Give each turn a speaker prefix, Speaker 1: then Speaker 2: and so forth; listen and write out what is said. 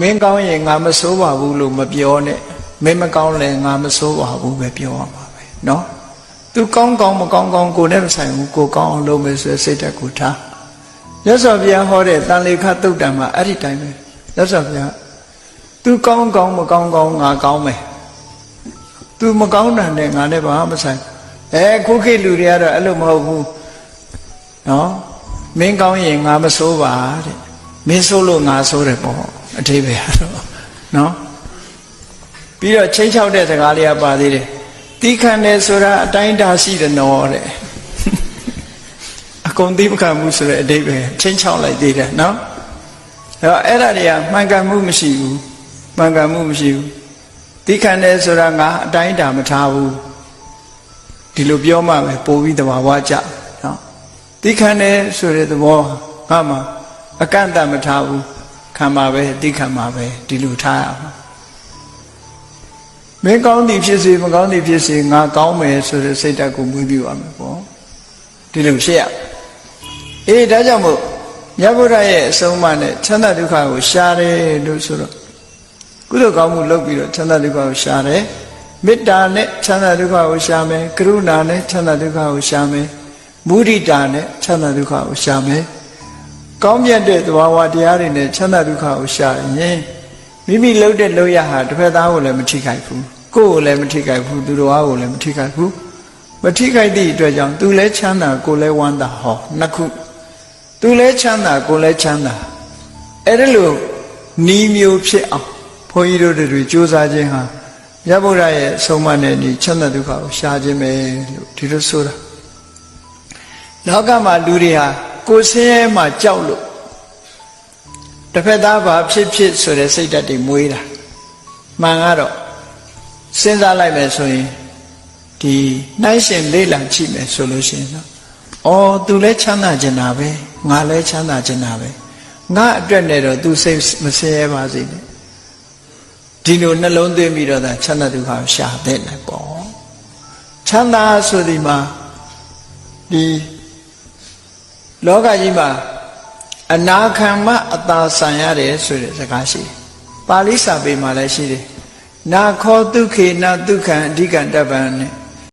Speaker 1: မင်းကောင်းရင်ငါမစိုးပါဘူးလို့မပြောနဲ့မင်းမကောင်းလည်းငါမစိုးပါဘူးပဲပြောရမှာပဲเนาะသူကောင်းကောင်းမကောင်းကောင်းကိုနဲ့မဆိုင်ဘူးကိုကောင်းအောင်လုပ်မယ်ဆိုတဲ့စိတ်ဓာတ်ကိုထားရသော်ဘုရားဟောတဲ့တန်လေခတုတ်တံမှာအဲ့ဒီတိုင်းပဲရသော်ဘုရားသူကောင်းကောင်းမကောင်းကောင်းငါကောင်းမယ်သူမကောင်းတာနဲ့ငါနဲ့ဘာမှမဆိုင်အဲခုခေတ်လူတွေကတော့အဲ့လိုမဟုတ်ဘူးနော်မင်းကောင်းရင်ငါမစိုးပါတဲ့မင်းစိုးလို့ငါစိုးတယ်ပေါ့ အထိပ္ပယ်ကတော့နော်ပြီးတော့ချင်းချောက်တဲ့စကားလေးကပါသေးတယ်တီးခံတယ်ဆိုတာအတိုင်းအတာရှိတယ်နော်တဲ့အကုန်သိမခံမှုဆိုတဲ့အတိပ္ပယ်ချင်းချောက်လိုက်သေးတယ်နော်အဲ့တော့အဲ့ဒါတွေကမှန်ကန်မှုမရှိဘူးမှန်ကန်မှုမရှိဘူးတီးခံတယ်ဆိုတာငါအတိုင်းအတာမထားဘူးဒီလိုပြောမှပဲပို့ပြီးတဘာဝကြနော်တီးခံတယ်ဆိုတဲ့သဘောငါမှအကန့်အသတ်မထားဘူး ခံပါပဲတီးခံပါပဲဒီလိုထားရမှာမင်းကောင်းသည်ဖြစ်စေမကောင်းသည်ဖြစ်စေငါကောင်းမယ်ဆိုတဲ့စိတ်ဓာတ်ကိုမွေးပြီးပါမယ်ပေါ့ဒီလိုဖြစ်ရအေးဒါကြောင့်မို့မြတ်ဗုဒ္ဓရဲ့အဆုံးအမနဲ့ချမ်းသာဒုက္ခကိုရှားတယ်လို့ဆိုတော့ကုသိုလ်ကောင်းမှုလုပ်ပြီးတော့ချမ်းသာဒုက္ခကိုရှားတယ်မေတ္တာနဲ့ချမ်းသာဒုက္ခကိုရှားမယ်ကရုဏာနဲ့ချမ်းသာဒုက္ခကိုရှားမယ်မုဒိတာနဲ့ချမ်းသာဒုက္ခကိုရှားမယ် ကောင်းမြတ်တဲ့သဘာဝတရားတွေနဲ့ချမ်းသာဒုက္ခကိုရှားရင်မိမိလှုပ်တဲ့လှုပ်ရဟာတစ်ဖက်သားကိုလည်းမထိခိုက်ဘူးကိုယ်ကိုလည်းမထိခိုက်ဘူးသူတော်ဘာကိုလည်းမထိခိုက်ဘူးမထိခိုက်သည့်အတွက်ကြောင့်သူလည်းချမ်းသာကိုယ်လည်းဝမ်းသာဟောနှစ်ခုသူလည်းချမ်းသာကိုယ်လည်းချမ်းသာအဲ့ဒါလို့နီးမျိုးဖြစ်အောင်ဘုန်းကြီးတို့တွေကြိုးစားခြင်းဟာရဗုဒ္ဓရဲ့အဆုံးအမနဲ့ဒီချမ်းသာဒုက္ခကိုရှားခြင်းပဲလို့ဒီလိုဆိုတာလောကမှာလူတွေဟာ ကိုယ်ဆင်းရဲမှကြောက်လို့တစ်ဖက်သားဘာဖြစ်ဖြစ်ဆိုတဲ့စိတ်ဓာတ်တွေမွေးတာမှန်ကတော့စဉ်းစားလိုက်မယ်ဆိုရင်ဒီနှိုင်းရှင်လေးလာကြည့်မယ်ဆိုလို့ရှိရင်တော့အော်သူလည်းချမ်းသာကျင်တာပဲငါလည်းချမ်းသာကျင်တာပဲငါအတွက်နဲ့တော့သူစိတ်မဆင်းရဲပါစေနဲ့ဒီလိုနှလုံးသွင်းပြီးတော့သာချမ်းသာဒုက္ခကိုရှာတဲ့နိုင်ပေါ့ချမ်းသာဆိုဒီမှာဒီ လောကကြီးမှာအနာခံမအသာဆံရတယ်ဆိုတဲ့စကားရှိတယ်ပါဠိစာပေမှာလည်းရှိတယ်နာခောဒုက္ခေနဒုက္ခံအဓိကံတပ္ပံနဲ့